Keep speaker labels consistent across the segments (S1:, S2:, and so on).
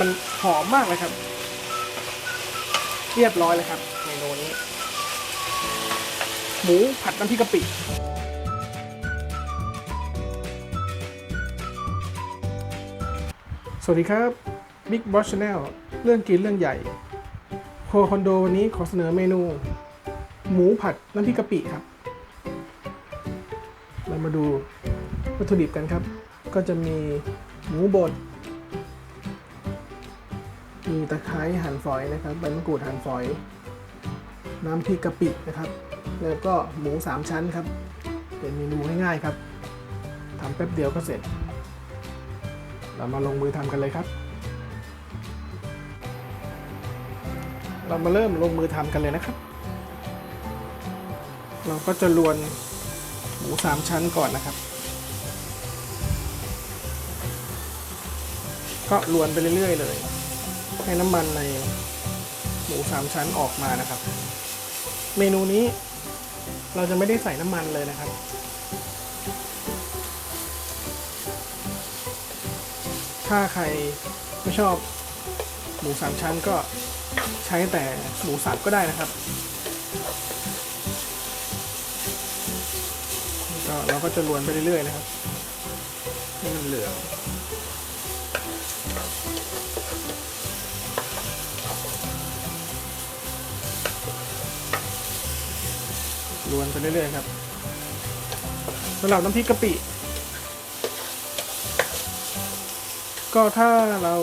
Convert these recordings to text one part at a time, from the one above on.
S1: มันหอมมากเลยครับ เรียบร้อยเลยครับเมนูนี้ หมูผัดน้ำพริกกะปิสวัสดีครับ Big Boss Channel เรื่องกินเรื่องใหญ่โคคอนโดวันนี้ขอเสนอเมนู หมูผัดน้ำพริกกะปิครับ เรามาดูวัตถุดิบกันครับ ก็จะมีหมูบด มีตะไคร้หั่นฝอยนะครับใบมะกรูดหั่นฝอย น้ำพริกกะปินะครับ แล้วก็หมูสามชั้นครับ เป็นเมนูง่ายๆครับทำแป๊บเดียวก็เสร็จ เรามาลงมือทำกันเลยครับ เรามาเริ่มลงมือทำกันเลยนะครับ เราก็จะลวนหมูสามชั้นก่อนนะครับก็ลวนไปเรื่อย ๆ เลย ให้น้ำมันในหมูสามชั้นออกมานะครับ เมนูนี้เราจะไม่ได้ใส่น้ำมันเลยนะครับถ้าใครไม่ชอบหมูสามชั้นก็ใช้แต่หมูสับก็ได้นะครับก็เราก็จะลวนไปเรื่อยๆนะครับให้มันเหลือง ลวนไปเรื่อยๆครับสำหรับน้ำพริกกะปิ ก็ถ้าเรา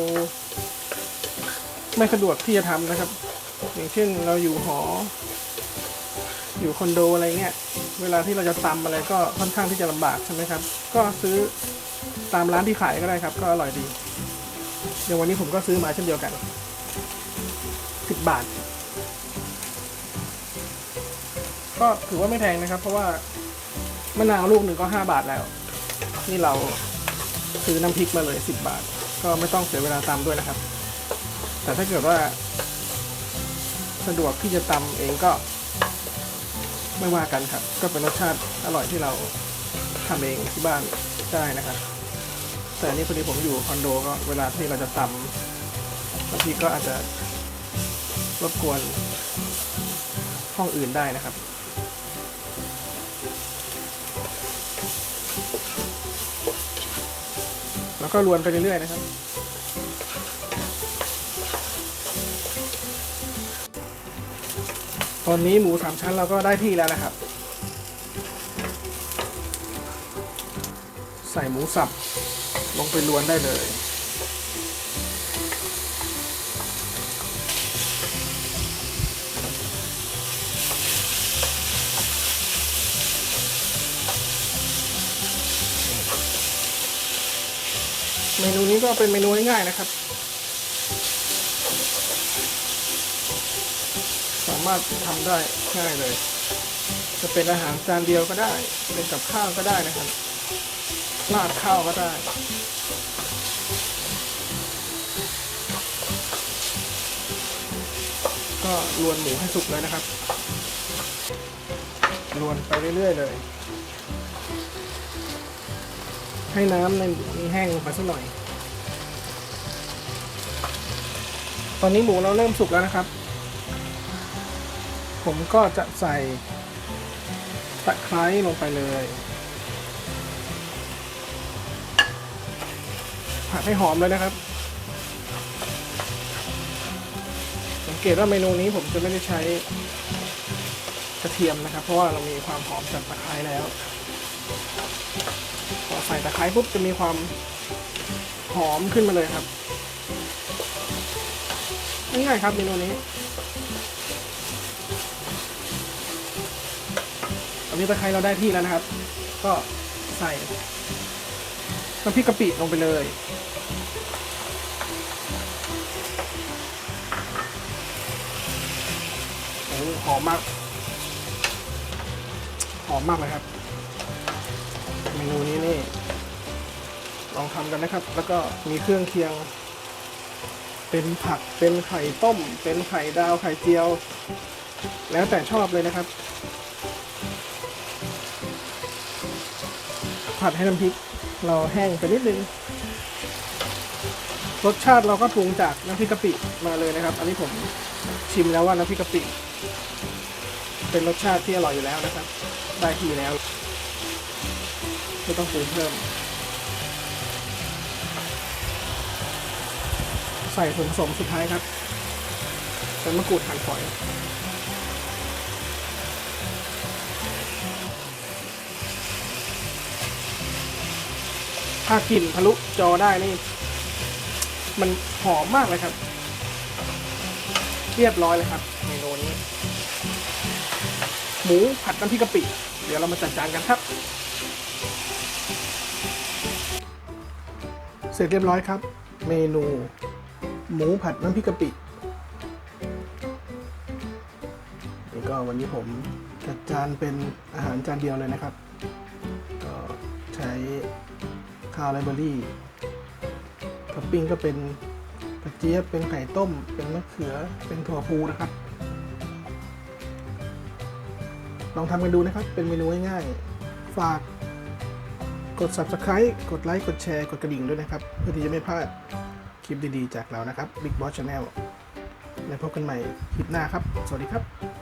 S1: ไม่สะดวกที่จะทำนะครับ อย่างเช่นเราอยู่หอ อยู่คอนโดอะไรเงี้ย เวลาที่เราจะตำอะไรก็ค่อนข้างที่จะลำบากใช่ไหมครับ ก็ซื้อตามร้านที่ขายก็ได้ครับ ก็อร่อยดีอย่างวันนี้ผมก็ซื้อมาเช่นเดียวกันสิบบาท ก็ถือว่าไม่แพงนะครับ เพราะว่ามะนาวลูกหนึ่งก็ห้าบาทแล้ว นี่เราซื้อน้ำพริกมาเลยสิบบาท ก็ไม่ต้องเสียเวลาตำด้วยนะครับ แต่ถ้าเกิดว่าสะดวกที่จะตำเองก็ไม่ว่ากันครับ ก็เป็นรสชาติอร่อยที่เราทำเองที่บ้านได้นะครับ แต่นนี้พอดีผมอยู่คอนโดก็เวลาที่เราจะตำบางทีก็อาจจะรบกวนห้องอื่นได้นะครับ แล้วก็ลวนไปเรื่อยๆนะครับ ตอนนี้หมูสามชั้นเราก็ได้ที่แล้วนะครับ ใส่หมูสับลงไปลวนได้เลย มนูนี้ก็เป็นเมนูง่ายๆนะครับ สามารถทำได้ง่ายเลย จะเป็นอาหารจานเดียวก็ได้ เป็นกับข้าวก็ได้นะครับราดข้าวก็ได้ก็ลวนหมูให้สุกเลยนะครับ ลวนไปเรื่อยๆเลย ให้น้ำในหมูนี้แห้งลงไปสักหน่อย ตอนนี้หมูเราเริ่มสุกแล้วนะครับ ผมก็จะใส่ตะไคร้ลงไปเลย ผัดให้หอมเลยนะครับ สังเกตว่าเมนูนี้ผมจะไม่ได้ใช้กระเทียมนะครับ เพราะว่าเรามีความหอมจากตะไคร้แล้ว ใส่ตะไคร้ปุ๊บจะมีความหอมขึ้นมาเลยครับง่ายๆครับเมนูนี้ตอนนี้ตะไคร้เราได้ที่แล้วนะครับ ก็ใส่น้ำพริกกะปิลงไปเลยโอ้หอมมาก หอมมากเลยครับ เมนูนี้นี่ ลองทำกันนะครับ แล้วก็มีเครื่องเคียง เป็นผักเป็นไข่ต้ม เป็นไข่ดาวไข่เจียว แล้วแต่ชอบเลยนะครับ ผัดให้น้ำพริกเราแห้งไปนิดนึงรสชาติเราก็ปรุงจากน้ำพริกกะปิมาเลยนะครับ อันนี้ผมชิมแล้วว่าน้ำพริกกะปิ เป็นรสชาติที่อร่อยอยู่แล้วนะครับ ได้ที่แล้ว ไม่ต้องปรุงเพิ่ม ใส่ส่วนผสมสุดท้ายครับเป็นมะกรูดหั่นฝอย ถ้ากลิ่นทะลุจอได้นี่ มันหอมมากเลยครับ เรียบร้อยเลยครับเมนูนี้ หมูผัดน้ำพริกกะปิ เดี๋ยวเรามาจัดจานกันครับ เสร็จเรียบร้อยครับ เมนู หมูผัดน้ำพริกกะปินี่ก็วันนี้ผมจัดจานเป็นอาหารจานเดียวเลยนะครับ ก็ใช้ข้าวไรเบอรี่ท็อปปิ้งก็เป็นกระเจี๊ยบเป็นไข่ต้ม เป็นมะเขือเป็นถั่วพูนะครับ ลองทำกันดูนะครับ เป็นเมนูง่ายๆ ฝาก กด subscribe กดไลค์กดแชร์กดกระดิ่งด้วยนะครับ เพื่อที่จะไม่พลาดคลิปดีๆ จากเรานะครับ Big Boss Channel แล้วพบกันใหม่คลิปหน้าครับ สวัสดีครับ